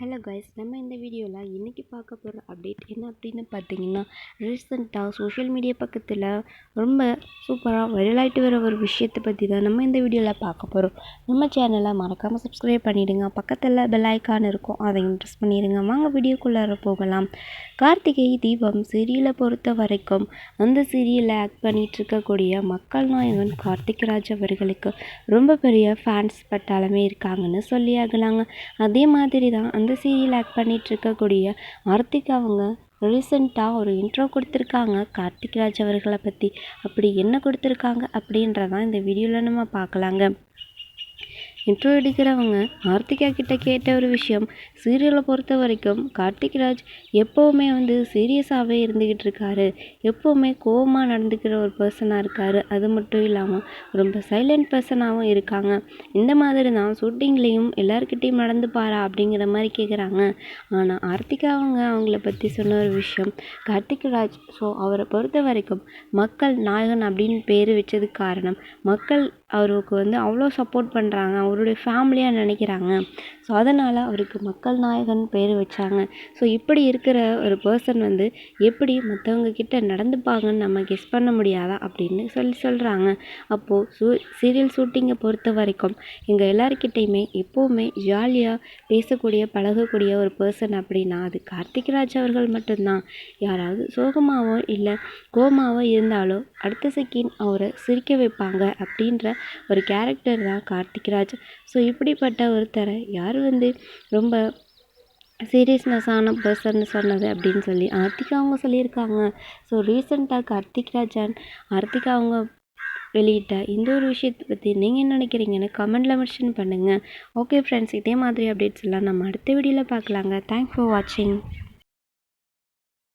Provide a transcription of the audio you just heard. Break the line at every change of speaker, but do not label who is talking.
Hello guys நம்ம இந்த வீடியோவில் இன்றைக்கி பார்க்க போகிற அப்டேட் என்ன அப்படின்னு பார்த்தீங்கன்னா ரீசெண்டாக சோஷியல் மீடியா பக்கத்தில் ரொம்ப சூப்பராக வைரலாகிட்டு வர ஒரு விஷயத்தை பற்றி தான் நம்ம இந்த வீடியோவில் பார்க்க போகிறோம் நம்ம சேனலை மறக்காமல் சப்ஸ்கிரைப் பண்ணிவிடுங்க பக்கத்தில் பெல் ஐக்கான் இருக்கும். அதை இன்ட்ரெஸ்ட் பண்ணிடுங்க. வாங்க வீடியோக்குள்ளார போகலாம். கார்த்திகை தீபம் சீரியலை பொறுத்த வரைக்கும் அந்த சீரியலை ஆக்ட் பண்ணிகிட்டு இருக்கக்கூடிய மக்கள் நாயகன் கார்த்திக் ராஜ் அவர்களுக்கு ரொம்ப பெரிய ஃபேன்ஸ் பட்டாலுமே இருக்காங்கன்னு சொல்லியாகலாங்க அதே மாதிரி தான் அந்த சீரியல் ஆக்ட் பண்ணிகிட்டு இருக்கக்கூடிய ஆர்த்திக் அவங்க ரீசெண்டாக ஒரு இன்ட்ரோ கொடுத்துருக்காங்க. கார்த்திக் ராஜ் அவர்களை பற்றி அப்படி என்ன கொடுத்துருக்காங்க அப்படின்றதான் இந்த வீடியோவில் நம்ம பார்க்கலாங்க. இன்ட்ரோ எடுக்கிறவங்க ஆர்த்திகா கிட்ட கேட்ட ஒரு விஷயம் சீரியலை பொறுத்த வரைக்கும் கார்த்திக் ராஜ் எப்போவுமே வந்து சீரியஸாகவே இருந்துக்கிட்டு இருக்காரு. எப்போவுமே கோபமாக நடந்துக்கிற ஒரு பர்சனாக இருக்கார். அது மட்டும் இல்லாமல் ரொம்ப சைலண்ட் பர்சனாகவும் இருக்காங்க. இந்த மாதிரி தான் ஷூட்டிங்லேயும் எல்லாருக்கிட்டேயும் நடந்துப்பாரா அப்படிங்கிற மாதிரி கேட்குறாங்க ஆனால் ஆர்த்திகா அவங்க அவங்கள பற்றி சொன்ன ஒரு விஷயம் கார்த்திக் ராஜ் ஸோ அவரை பொறுத்த வரைக்கும் மக்கள் நாயகன் அப்படின்னு பேர் வச்சதுக்கு காரணம் மக்கள் அவருக்கு வந்து அவ்வளோ சப்போர்ட் பண்ணுறாங்க அவருடைய ஃபேமிலியாக நினைக்கிறாங்க. ஸோ அதனால் அவருக்கு மக்கள் நாயகன் பேர் வச்சாங்க. ஸோ இப்படி இருக்கிற ஒரு பர்சன் வந்து எப்படி மற்றவங்க கிட்ட நடந்துப்பாங்கன்னு நம்ம கெஸ் பண்ண முடியாதா அப்படின்னு சொல்லி சொல்கிறாங்க அப்போது சூ சீரியல் ஷூட்டிங்கை பொறுத்த வரைக்கும் எங்கள் எல்லாருக்கிட்டையுமே எப்போவுமே ஜாலியாக பேசக்கூடிய பழகக்கூடிய ஒரு பர்சன் அப்படின்னா அது கார்த்திக் ராஜ் அவர்கள் மட்டும்தான். யாராவது சோகமாகவோ இல்லை கோமாவோ இருந்தாலோ அடுத்த செகண்ட் அவரை சிரிக்க வைப்பாங்க அப்படின்ற ஒரு கேரக்டர் தான் கார்த்திக் ராஜ் ஸோ இப்படிப்பட்ட ஒருத்தரை யார் வந்து ரொம்ப சீரியஸ்னஸான பர்சன் சொன்னது அப்படின்னு சொல்லி ஆர்த்திகா அவங்க சொல்லியிருக்காங்க. ஸோ ரீசெண்டாக கார்த்திக் ராஜன் ஆர்த்திகா அவங்க வெளியிட்ட இந்த ஒரு விஷயத்தை பற்றி நீங்கள் என்ன நினைக்கிறீங்கன்னு கமெண்டில் மென்ஷன் பண்ணுங்கள் ஓகே ஃப்ரெண்ட்ஸ் இதே மாதிரி அப்டேட்ஸ் எல்லாம் நம்ம அடுத்த வீடியோவில் பார்க்கலாங்க. தேங்க்ஸ் ஃபார் வாட்சிங்